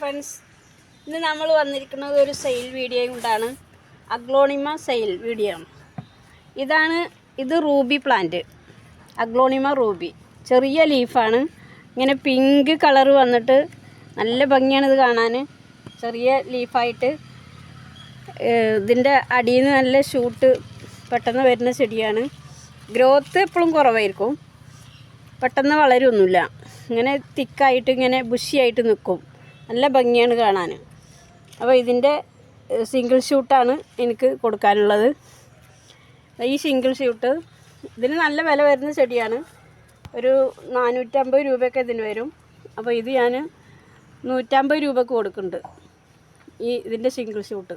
Friends ഇന്ന് നമ്മൾ വന്നിരിക്കുന്നത് ഒരു സെയിൽ വീഡിയോ കൊണ്ടാണ്. അഗ്ലോണിമ സെയിൽ വീഡിയോ ഇതാണ് ഇത് റൂബി പ്ലാന്റ് അഗ്ലോണിമ റൂബി. ചെറിയ ലീഫാണ് ഇങ്ങനെ പിങ്ക് കളർ വന്നിട്ട് നല്ല ഭംഗിയാണ് ഇത് കാണാൻ. ചെറിയ ലീഫായിട്ട് ഇതിന്റെ അടിയിൽ നിന്ന് നല്ല ഷൂട്ട് പെട്ടെന്ന് വരുന്ന ചെടിയാണ്. ഗ്രോത്ത് എപ്പോഴും കുറവായിരിക്കും. പെട്ടെന്ന് വളരൊന്നുമില്ല. ഇങ്ങനെ തിക്കായിട്ട് ഇങ്ങനെ ബുഷിയായിട്ട് നിൽക്കും നല്ല ഭംഗിയാണ് കാണാൻ. അപ്പോൾ ഇതിന്റെ സിംഗിൾ ഷൂട്ടാണ് എനിക്ക് കൊടുക്കാനുള്ളത്. ഈ സിംഗിൾ ഷൂട്ട് ഇതിന് നല്ല വില വരുന്ന ചെടിയാണ്. ഒരു നാനൂറ്റമ്പത് രൂപയൊക്കെ ഇതിന് വരും. അപ്പോൾ ഇത് ഞാൻ നൂറ്റമ്പത് രൂപക്ക് കൊടുക്കുന്നുണ്ട് ഈ ഇതിന്റെ സിംഗിൾ ഷൂട്ട്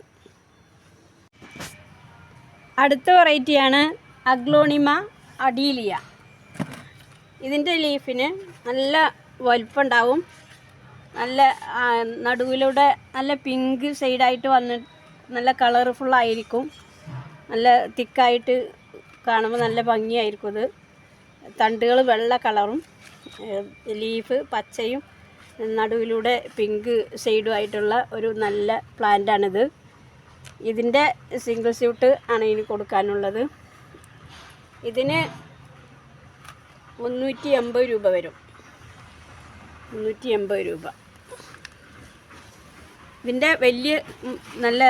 അടുത്ത വെറൈറ്റിയാണ് അഗ്ലോണിമ അഡീലിയ ഇതിന്റെ ലീഫിന് നല്ല വലുപ്പമുണ്ടാവും നല്ല നടുവിലൂടെ നല്ല പിങ്ക് ഷെയ്ഡായിട്ട് വന്ന് നല്ല കളർഫുള്ളായിരിക്കും നല്ല തിക്കായിട്ട് കാണുമ്പോൾ നല്ല ഭംഗിയായിരിക്കും ഇത് തണ്ടുകൾ വെള്ള കളറും ലീഫ് പച്ചയും നടുവിലൂടെ പിങ്ക് ഷെയ്ഡും ആയിട്ടുള്ള ഒരു നല്ല പ്ലാന്റാണിത് ഇതിന്റെ സിംഗിൾ സ്യൂട്ട് ആണ് ഇനി കൊടുക്കാനുള്ളത്. ഇതിന് മുന്നൂറ്റി എൺപത് രൂപ വരും. മുന്നൂറ്റി എൺപത് രൂപ. ഇതിന്റെ വലിയ നല്ല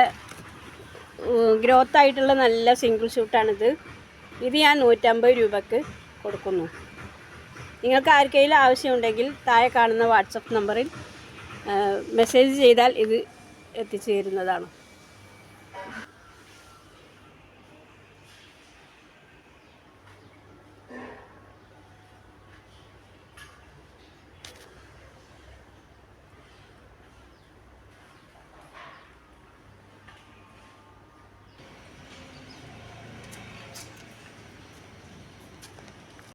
ഗ്രോത്ത് ആയിട്ടുള്ള നല്ല സിംഗിൾ ഷൂട്ടാണിത് ഇത് ഞാൻ നൂറ്റമ്പത് രൂപക്ക് കൊടുക്കുന്നു. നിങ്ങൾക്ക് ആർക്കെങ്കിലും ആവശ്യമുണ്ടെങ്കിൽ താഴെ കാണുന്ന വാട്സപ്പ് നമ്പറിൽ മെസ്സേജ് ചെയ്താൽ ഇത് എത്തിച്ചു തരുന്നതാണ്